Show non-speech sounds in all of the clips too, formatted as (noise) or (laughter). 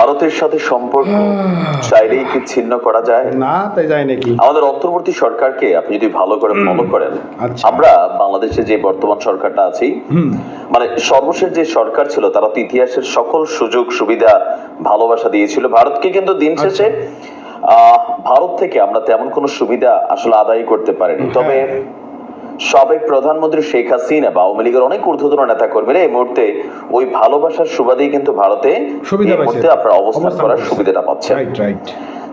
ভারতের সাথে সম্পর্ক (sighs) চাইলেই কি ছিন্ন করা যায় না তাই যায় নাকি আমাদের অন্তর্বর্তী সরকারকে আপনি যদি ভালো করে ফলো করেন আচ্ছা। আমরা বাংলাদেশে যে বর্তমান সরকারটা আছি মানে সর্বশেষ যে সরকার ছিল তারা তো ইতিহাসের সকল সুযোগ সুবিধা ভালোবাসা দিয়েছিল ভারতকে কিন্তু দিন আচ্ছা। শেষে আহ, ভারত থেকে আমরা তেমন কোনো সুবিধা আসলে আদায় করতে পারিনি তবে হ্যাঁ। সাবেক প্রধানমন্ত্রী শেখ হাসিনা বা আওয়ামী লীগের অনেক ঊর্ধ্বতন নেতা কর্মীরা এই মুহূর্তে ওই ভালোবাসার সুবাদেই কিন্তু ভারতে এই মুহূর্তে আপনার অবস্থান করার সুবিধাটা পাচ্ছেন।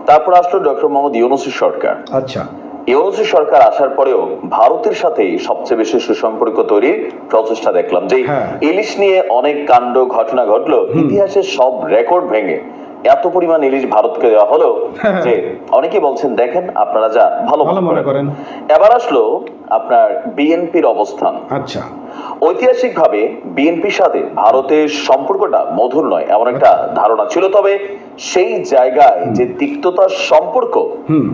তারপর আসলো ডক্টর মোহাম্মদ ইউনুসের সরকার। আচ্ছা। ইউনুসি সরকার আসার পরেও ভারতের সাথে সবচেয়ে বেশি সুসম্পর্ক তৈরির প্রচেষ্টা দেখলাম যে হ্যাঁ। ইলিশ নিয়ে অনেক কাণ্ড ঘটনা ঘটলো। ইতিহাসের সব রেকর্ড ভেঙে। এত পরিমাণ ইলিশ ভারতকে দেওয়া হলো। (laughs) যে অনেকে বলছেন দেখেন আপনারা যা ভালো মনে করেন। এবার আসলো আপনার বিএনপির অবস্থান। আচ্ছা। ঐতিহাসিকভাবে বিএনপির সাথে ভারতের সম্পর্কটা মধুর নয় এমন একটা ধারণা ছিল। তবে সেই জায়গায় যে তিক্ততার সম্পর্ক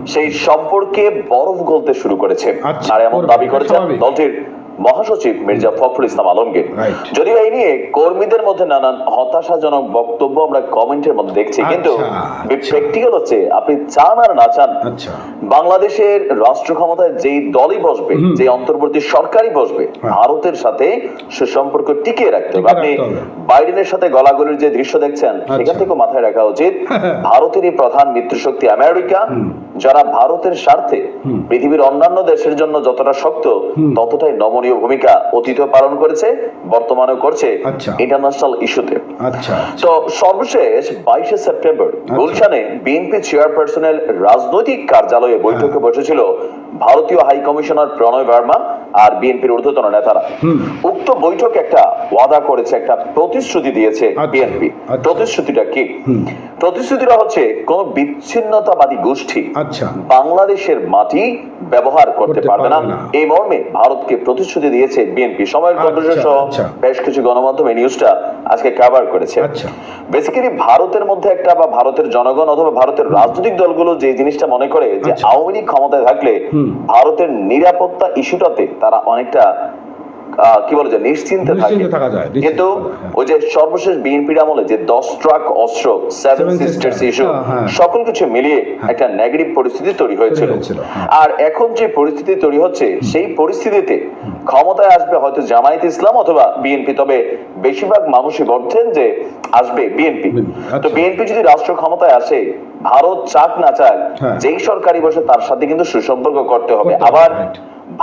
সেই সম্পর্কে বরফ গলতে শুরু করেছে। আচ্ছা, আর এমন দাবি করেছেন দলটির মহাসচিব মির্জা ফখরুল ইসলাম আলমগীর. যদিও এই নিয়ে কর্মীদের মধ্যে নানান হতাশাজনক বক্তব্য আমরা কমেন্টের মধ্যে দেখছি কিন্তু আচ্ছা, প্র্যাকটিক্যাল হচ্ছে আপনি চান আর না চান আচ্ছা। বাংলাদেশের রাষ্ট্র ক্ষমতায় যেই দলই বসবে যে অন্তর্বর্তী সরকারই বসবে ভারতের সাথে সুসম্পর্ক টিকিয়ে রাখতে হবে। আপনি বাইডেনের সাথে গলাগলির যে দৃশ্য দেখছেন সেখান থেকে মাথায় রাখা উচিত (laughs) ভারতেরই প্রধান মিত্রশক্তি আমেরিকা যারা ভারতের স্বার্থে পৃথিবীর অন্যান্য দেশের জন্য যতটা শক্ত ততটাই নমনীয় ভূমিকা অতীত পালন করেছে বর্তমানেও করছে আচ্ছা। ইন্টারন্যাশনাল ইস্যুতে আচ্ছা। তো সর্বশেষ বাইশে সেপ্টেম্বর গুলশানে বিএনপি চেয়ারপারসনের রাজনৈতিক কার্যালয়ে বৈঠকে বসেছিল ভারতীয় হাই কমিশনার প্রণয় বর্মা আর বিএনপির ঊর্ধ্বতন নেতারা। উক্ত বৈঠক একটা ওয়াদা করেছে একটা প্রতিশ্রুতি দিয়েছে আচ্ছা, বিএনপি। আচ্ছা। প্রতিশ্রুতিটা কি? প্রতিশ্রুতিটা হচ্ছে কোন বিচ্ছিন্নতাবাদী গোষ্ঠী আচ্ছা। বাংলাদেশের মাটি ব্যবহার করতে পারবে না। এই মর্মে ভারতকে প্রতিশ্রুতি দিয়েছে বিএনপি। সময়ের কন্ট্রোল সহ। বেশ কিছু গণমাধ্যম এই নিউজটা আজকে কভার করেছে। বেসিক্যালি ভারতের মধ্যে একটা বা ভারতের জনগণ অথবা ভারতের রাজনৈতিক দলগুলো যে জিনিসটা মনে করে যে। আওয়ামী লীগ ক্ষমতায় থাকলে ভারতের নিরাপত্তা ইস্যুটাতে তারা অনেকটা কি বলে যে নিশ্চিন্তে থাকে কিন্তু হ্যাঁ। ওই যে সর্বশেষ বিএনপির আমলে যে দশ ট্রাক অস্ত্র সেভেন সিস্টার্স ইস্যু হ্যাঁ, হ্যাঁ। সকল কিছু মিলিয়ে একটা নেগেটিভ পরিস্থিতি তৈরি হয়েছিল হ্যাঁ। আর এখন যে পরিস্থিতি তৈরি হচ্ছে সেই পরিস্থিতিতে ক্ষমতায় আসবে হয়তো জামায়াত ইসলাম অথবা বিএনপি তবে বেশিরভাগ মানুষই বলছেন যে আসবে বিএনপি তো আচ্ছা। বিএনপি যদি রাষ্ট্র ক্ষমতায় আসে ভারত চাক না চাক হ্যাঁ। যেই সরকারি বসে তার সাথে কিন্তু সুসম্পর্ক করতে হবে আবার.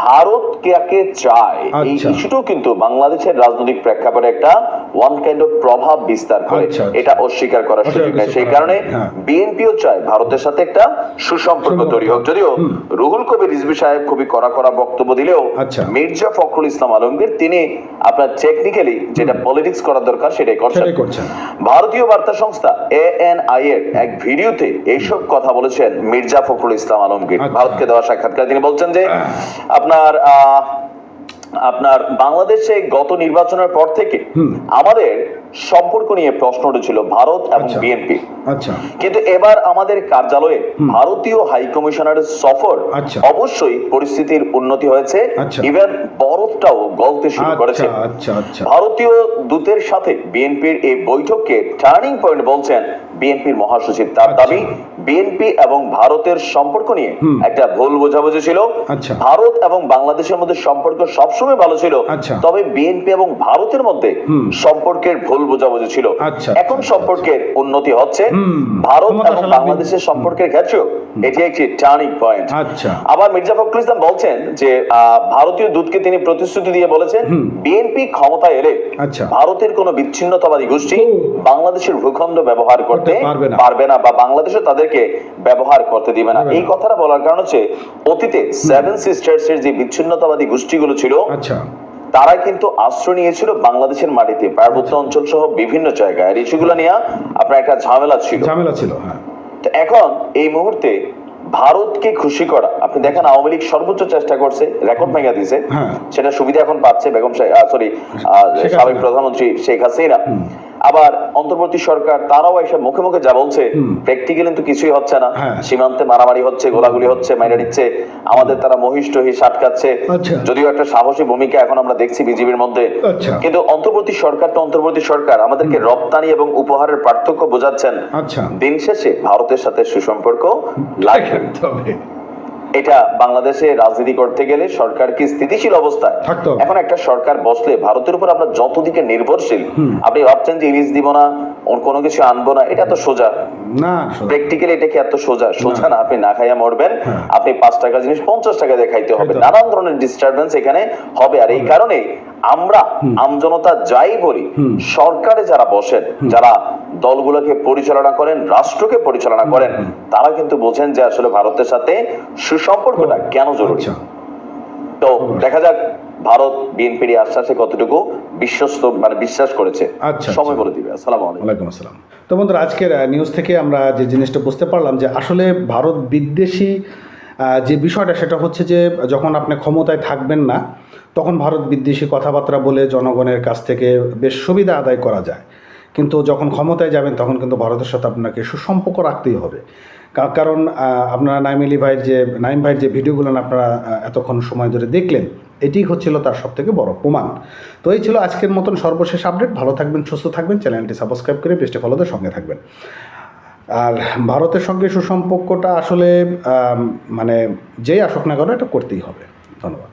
ভারত কাকে চায় এই আচ্ছা। ইস্যুটাও কিন্তু বাংলাদেশের রাজনৈতিক প্রেক্ষাপটে একটা ওয়ান কাইন্ড অফ প্রভাব বিস্তার করে আচ্ছা, আচ্ছা। এটা অস্বীকার করার সুযোগ নেই সেই কারণে হ্যাঁ। বিএনপিও চায় ভারতের সাথে একটা সুসম্পর্ক। তৈরি হোক যদিও রুহুল কবির রিজভি সাহেব খুবই কড়া কড়া বক্তব্য দিলেও। মির্জা ফখরুল ইসলাম আলমগীর তিনি আপনার টেকনিক্যালি যেটা পলিটিক্স করার দরকার সেটাই করছেন ভারতীয় বার্তা সংস্থা এএনআই এর এক ভিডিওতে এইসব কথা বলেছেন মির্জা ফখরুল ইসলাম আলমগীর। ভারতকে দেওয়া সাক্ষাৎকার তিনি বলছেন যে আপনার আপনার বাংলাদেশে গত নির্বাচনের পর থেকে আমাদের সম্পর্ক নিয়ে প্রশ্ন উঠেছিল ভারত এবং আচ্ছা। বিএনপি আচ্ছা কিন্তু এবার আমাদের কার্যালয়ে ভারতীয় হাই কমিশনারের সফর আচ্ছা। অবশ্যই পরিস্থিতির উন্নতি হয়েছে আচ্ছা। ইভেন বরফটাও গলতে শুরু করেছে আচ্ছা আচ্ছা আচ্ছা ভারতীয় দূতের সাথে বিএনপির এই বৈঠককে টার্নিং পয়েন্ট বলছেন বিএনপির মহাসচিব তার আচ্ছা। দাবি বিএনপি এবং ভারতের সম্পর্ক নিয়ে একটা ভুল বোঝাবুঝি ছিল। আচ্ছা। ভারত এবং বাংলাদেশের মধ্যে সম্পর্ক সবসময় ভালো ছিল। আচ্ছা। তবে বিএনপি এবং ভারতের মধ্যে সম্পর্কের ভুল বোঝাবুঝি ছিল। আচ্ছা, এখন সম্পর্কের উন্নতি হচ্ছে। ভারত এবং বাংলাদেশের সম্পর্কের ক্ষেত্রেও এটি একটি টার্নিং পয়েন্ট। আবার মির্জা ফখরুল ইসলাম বলছেন যে আহ, ভারতীয় দূতকে তিনি প্রতিশ্রুতি দিয়ে বলেছেন বিএনপি ক্ষমতায় এলে। ভারতের কোন বিচ্ছিন্নতাবাদী গোষ্ঠী বাংলাদেশের ভূখণ্ড ব্যবহার করতে পারবে না। বা বাংলাদেশে তাদেরকে ব্যবহার করতে দিবে না। এই কথাটা বলার কারণ হচ্ছে অতীতে সেভেন সিস্টার্স এর যে বিচ্ছিন্নতাবাদী গোষ্ঠীগুলো ছিল আচ্ছা। তারা কিন্তু আশ্রয় নিয়েছিল বাংলাদেশের মাটিতে। পার্বত্য অঞ্চল সহ বিভিন্ন জায়গায়। আর ইস্যুগুলো নিয়ে আপনার একটা ঝামেলা ছিল। ঝামেলা ছিল হ্যাঁ। তো এখন এই মুহূর্তে ভারতকে খুশি করা আপনি দেখেন আওয়ামী লীগ সর্বোচ্চ চেষ্টা করছে রেকর্ড ভেঙে দিছে। হ্যাঁ। সেটা সুবিধা এখন পাচ্ছে বেগম সরি সাবেক। প্রধানমন্ত্রী শেখ হাসিনা। আবার অন্তর্বর্তী সরকার তারাও এসে মুখে মুখে যা বলছে প্র্যাকটিক্যালি কিন্তু কিছুই হচ্ছে না। হ্যাঁ। সীমান্তে মারামারি হচ্ছে গোলাগুলি হচ্ছে মাইনে নিচ্ছে আমাদের তারা মহিষ টহিষ আটকাচ্ছে আচ্ছা। যদিও একটা সাহসী ভূমিকা এখন আমরা দেখছি বিজেপির মধ্যে। আচ্ছা। কিন্তু অন্তর্বর্তী সরকার তো অন্তর্বর্তী সরকার আমাদেরকে রপ্তানি এবং উপহারের পার্থক্য বোঝাচ্ছেন। আচ্ছা। দিন শেষে ভারতের সাথে সুসম্পর্ক লাগবে। এটা বাংলাদেশে রাজনীতি করতে গেলে সরকার কি স্থিতিশীল অবস্থায় এখন একটা সরকার বসলে ভারতের উপর আমরা যত দিকে নির্ভরশীল আপনি ভাবছেন যে ইলিশ দিব না কোনো কিছু আনব না এটা তো সোজা। না প্র্যাকটিক্যালি এটা কি এত সোজা সোজা না আপনি না খাইয়া মরবেন। হ্যাঁ। আপনি পাঁচ টাকা জিনিস পঞ্চাশ টাকা দিয়ে খাইতে হবে। খাইতে হবে। নানান ধরনের ডিস্টারবেন্স এখানে হবে। আর এই কারণে আমরা আমজনতা যাই বলি সরকারে যারা বসেন যারা দলগুলোকে পরিচালনা করেন রাষ্ট্রকে পরিচালনা করেন তারা কিন্তু বোঝেন যে আসলে ভারতের সাথে সুসম্পর্কটা কেন জরুরি? আচ্ছা। তো দেখা যাক ভারত বিএনপির আশ্বাসে কতটুকু বিশ্বস্ত মানে বিশ্বাস করেছে। আচ্ছা, সময় আচ্ছা। বলে দিবে। আসসালামু আলাইকুম। আসসালাম। তো বন্ধুরা আজকের নিউজ থেকে আমরা যে জিনিসটা বুঝতে পারলাম যে আসলে ভারত বিদ্বেষী যে বিষয়টা সেটা হচ্ছে যে যখন আপনি ক্ষমতায় থাকবেন না তখন ভারত বিদ্বেষী কথাবার্তা বলে জনগণের কাছ থেকে বেশ সুবিধা আদায় করা যায়। কিন্তু যখন ক্ষমতায় যাবেন তখন কিন্তু ভারতের সাথে আপনাকে সুসম্পর্ক রাখতেই হবে। কারণ আপনারা নাইম আলী ভাইয়ের যে, নাইম ভাইয়ের যে ভিডিওগুলো আপনারা এতক্ষণ সময় ধরে দেখলেন, এটি হচ্ছিল তার সব থেকে বড় প্রমাণ। তো এই ছিল আজকের মতন সর্বশেষ আপডেট। ভালো থাকবেন, সুস্থ থাকবেন, চ্যানেলটি সাবস্ক্রাইব করে পেজটি ফলোদের সঙ্গে থাকবেন। আর ভারতের সঙ্গে সুসম্পর্কটা আসলে মানে যেই আসুক না কেন, এটা করতেই হবে। ধন্যবাদ।